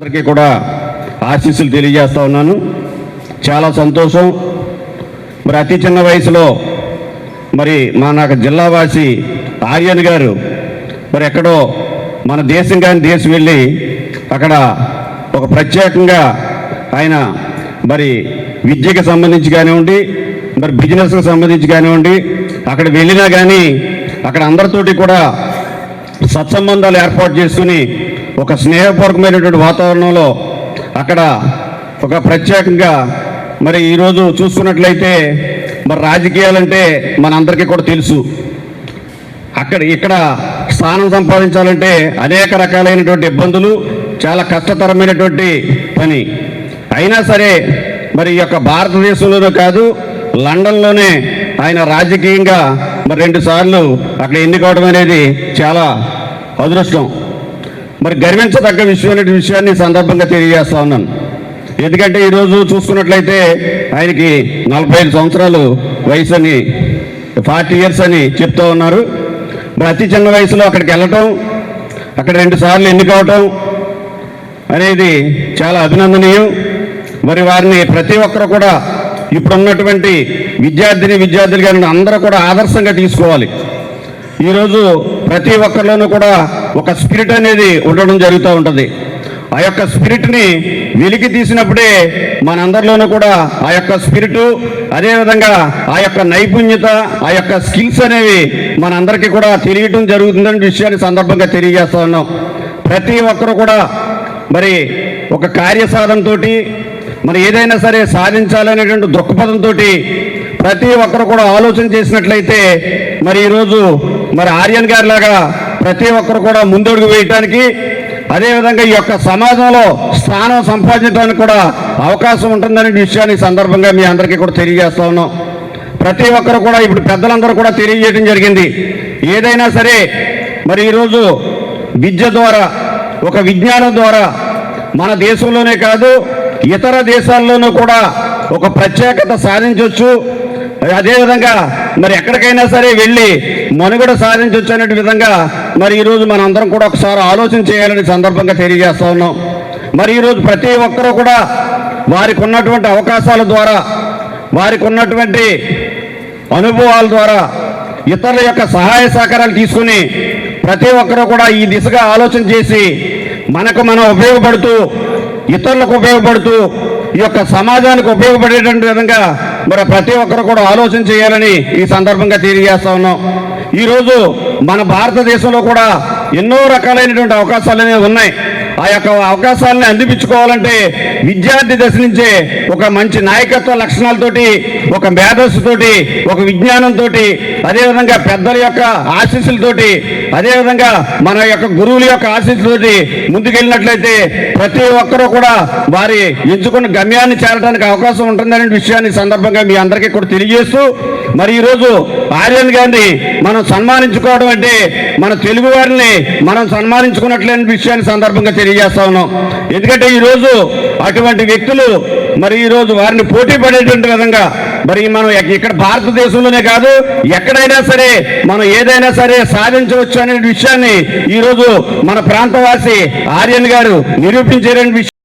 అందరికీ కూడా ఆశీస్సులు తెలియజేస్తా ఉన్నాను. చాలా సంతోషం. మరి అతి చిన్న వయసులో మరి మా నాకు జిల్లావాసి ఆర్యన్ గారు మరి ఎక్కడో మన దేశం కానీ దేశం వెళ్ళి అక్కడ ఒక ప్రత్యేకంగా ఆయన మరి విద్యకి సంబంధించి కానివ్వండి మరి బిజినెస్కి సంబంధించి కానివ్వండి అక్కడ వెళ్ళినా కానీ అక్కడ అందరితోటి కూడా సత్సంబంధాలు ఏర్పాటు చేసుకుని ఒక స్నేహపూర్వకమైనటువంటి వాతావరణంలో అక్కడ ఒక ప్రత్యేకంగా మరి ఈరోజు చూసుకున్నట్లయితే మరి రాజకీయాలంటే మనందరికీ కూడా తెలుసు. అక్కడ ఇక్కడ స్థానం సంపాదించాలంటే అనేక రకాలైనటువంటి ఇబ్బందులు చాలా కష్టతరమైనటువంటి పని. అయినా సరే మరి ఈ యొక్క భారతదేశంలోనూ కాదు లండన్లోనే ఆయన రాజకీయంగా మరి రెండు సార్లు అక్కడ ఎన్నుకోవడం అనేది చాలా అదృష్టం. మరి గర్వించదగ్గ విషయం అనే విషయాన్ని సందర్భంగా తెలియజేస్తా ఉన్నాను. ఎందుకంటే ఈరోజు చూసుకున్నట్లయితే ఆయనకి నలభై ఐదు సంవత్సరాలు వయసు అని ఫార్టీ ఇయర్స్ అని చెప్తూ ఉన్నారు. మరి అతి చిన్న వయసులో అక్కడికి వెళ్ళటం అక్కడ రెండు సార్లు ఎన్నికవటం అనేది చాలా అభినందనీయం. మరి వారిని ప్రతి ఒక్కరు కూడా ఇప్పుడు ఉన్నటువంటి విద్యార్థిని విద్యార్థులు కానీ అందరూ కూడా ఆదర్శంగా తీసుకోవాలి. ఈరోజు ప్రతి ఒక్కరిలోనూ కూడా ఒక స్పిరిట్ అనేది ఉండడం జరుగుతూ ఉంటుంది. ఆ యొక్క స్పిరిట్ని వెలికి తీసినప్పుడే మనందరిలోనూ కూడా ఆ యొక్క స్పిరిటు అదేవిధంగా ఆ యొక్క నైపుణ్యత ఆ యొక్క స్కిల్స్ అనేవి మనందరికీ కూడా తెలియటం జరుగుతుందనే విషయాన్ని సందర్భంగా తెలియజేస్తా ఉన్నాం. ప్రతి ఒక్కరు కూడా మరి ఒక కార్యసాధనతో మరి ఏదైనా సరే సాధించాలనేటువంటి దృక్పథంతో ప్రతి ఒక్కరు కూడా ఆలోచన చేసినట్లయితే మరి ఈరోజు మరి ఆర్యన్ గారి లాగా ప్రతి ఒక్కరు కూడా ముందడుగు వేయటానికి అదేవిధంగా ఈ యొక్క సమాజంలో స్థానం సంపాదించడానికి కూడా అవకాశం ఉంటుందనే విషయాన్ని ఈ సందర్భంగా మీ అందరికీ కూడా తెలియజేస్తా ఉన్నాం. ప్రతి ఒక్కరు కూడా ఇప్పుడు పెద్దలందరూ కూడా తెలియజేయడం జరిగింది. ఏదైనా సరే మరి ఈరోజు విద్య ద్వారా ఒక విజ్ఞానం ద్వారా మన దేశంలోనే కాదు ఇతర దేశాల్లోనూ కూడా ఒక ప్రత్యేకత సాధించవచ్చు అదేవిధంగా మరి ఎక్కడికైనా సరే వెళ్ళి మనుగడ సాధించవచ్చు అనే విధంగా మరి ఈరోజు మన అందరం కూడా ఒకసారి ఆలోచన చేయాలని సందర్భంగా తెలియజేస్తా ఉన్నాం. మరి ఈరోజు ప్రతి ఒక్కరూ కూడా వారికి ఉన్నటువంటి అవకాశాల ద్వారా వారికి ఉన్నటువంటి అనుభవాల ద్వారా ఇతరుల యొక్క సహాయ సహకారాలు తీసుకుని ప్రతి ఒక్కరూ కూడా ఈ దిశగా ఆలోచన చేసి మనకు మనం ఉపయోగపడుతూ ఇతరులకు ఉపయోగపడుతూ ఈ యొక్క సమాజానికి ఉపయోగపడేటువంటి విధంగా మరి ప్రతి ఒక్కరు కూడా ఆలోచన చేయాలని ఈ సందర్భంగా తెలియజేస్తా ఉన్నాం. ఈరోజు మన భారతదేశంలో కూడా ఎన్నో రకాలైనటువంటి అవకాశాలు అనేవి ఉన్నాయి. ఆ యొక్క అవకాశాలను అందిపించుకోవాలంటే విద్యార్థి దశ నుంచే ఒక మంచి నాయకత్వ లక్షణాలతోటి ఒక మేధస్సుతోటి ఒక విజ్ఞానంతో అదేవిధంగా పెద్దల యొక్క ఆశీస్సులతోటి అదేవిధంగా మన యొక్క గురువుల యొక్క ఆశీస్సులతోటి ముందుకెళ్ళినట్లయితే ప్రతి ఒక్కరూ కూడా వారి ఎంచుకున్న గమ్యాన్ని చేరడానికి అవకాశం ఉంటుందనే విషయాన్ని సందర్భంగా మీ అందరికీ కూడా తెలియజేస్తూ మరి ఈరోజు ఆర్యన్ గారిని మనం సన్మానించుకోవడం అంటే మన తెలుగు వారిని మనం సన్మానించుకున్నట్లేని విషయాన్ని సందర్భంగా తెలియజేస్తా ఉన్నాం. ఎందుకంటే ఈరోజు అటువంటి వ్యక్తులు మరి ఈరోజు వారిని పోటీ పడేటువంటి విధంగా మరి మనం ఇక్కడ భారతదేశంలోనే కాదు ఎక్కడైనా సరే మనం ఏదైనా సరే సాధించవచ్చు అనే విషయాన్ని ఈరోజు మన ప్రాంతవాసి ఆర్యన్ గారు నిరూపించారనే విషయం